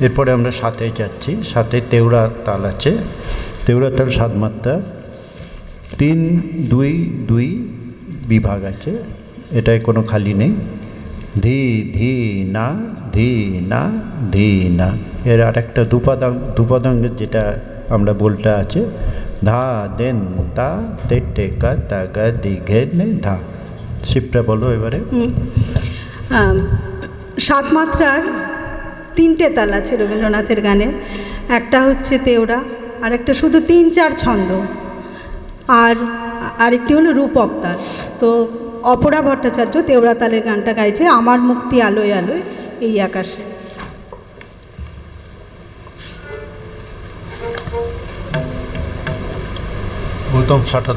এরপরে আমরা সাথে যাচ্ছি, সাথে তেওড়া তাল আছে। তেওড়া তাল সাত মাত্রা। তিন, দুই দুই বিভাগ আছে। এটায় কোনো খালি নেই। ধি ধি, না ধি না ধি, না। এর আর একটা দুপাদাং দুপাদাঙ্গের যেটা আমরা বলটা আছে। ধা, দেন, তা, তে টেকা তা, গা, দি, ঘে ধা। শিবটা বলো এবারে। সাত মাত্রার তিনটে তাল আছে রবীন্দ্রনাথের গানে। একটা হচ্ছে তেওড়া আর একটা শুধু তিন চার ছন্দ। আর আরেকটি হলো রূপক তাল। তো অপরা ভট্টাচার্য তেওড়া তালের গানটা গাইছে আমার মুক্তি আলোয় আলোয় এই আকাশে। গৌতম ষাটা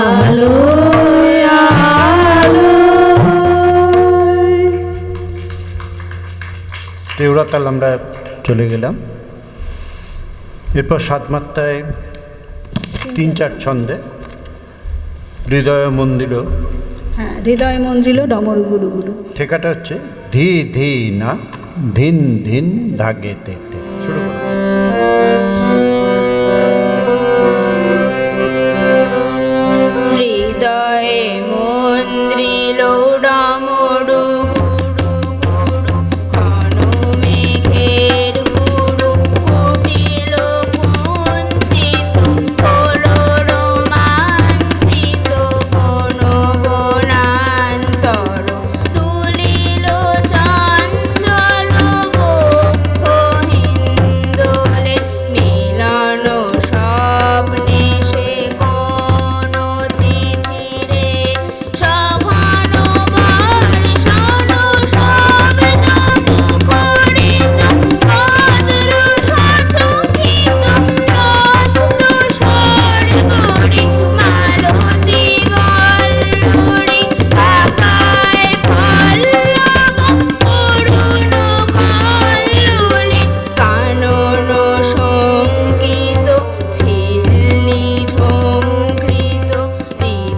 আলোয় আলোয়। তাল আমরা চলে গেলাম। এরপর সাত মাত্রায় তিন চার ছন্দে হৃদয় মন্দির হ্যাঁ হৃদয় মন্দির ডমরু গুরু গুরু ঠেকাটা হচ্ছে ধি ধি না ধিন ধিন ধাগে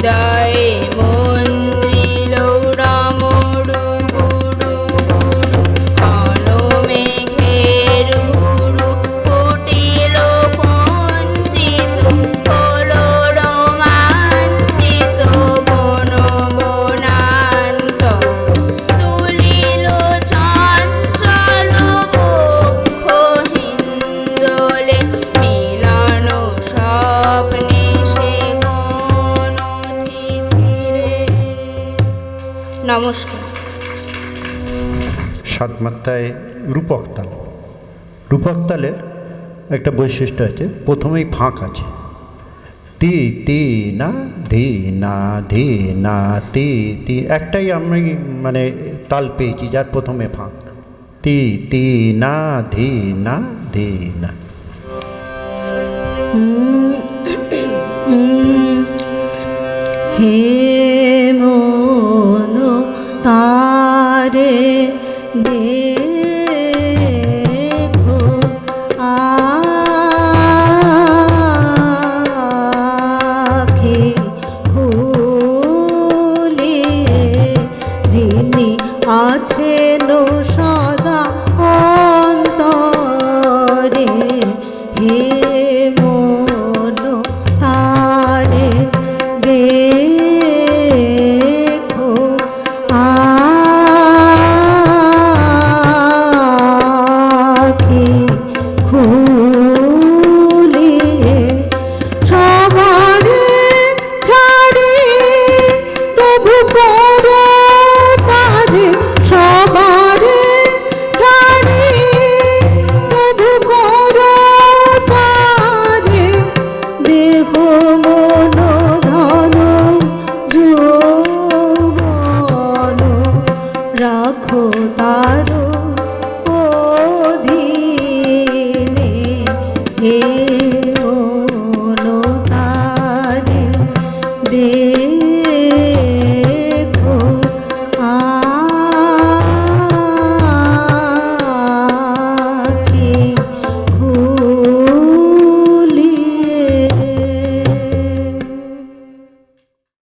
হৃদয়ে নমস্কার। সাত মাত্রায় রূপক তাল। রূপক তালের একটা বৈশিষ্ট্য আছে প্রথমেই ফাঁক আছে। তি তি না ধি না ধি না তি তি একটাই আমি মানে তাল পেয়েছি যার প্রথমে ফাঁক। তি তি না ধি না ধি না। হে তারে দেখো আখি খুলে আছেন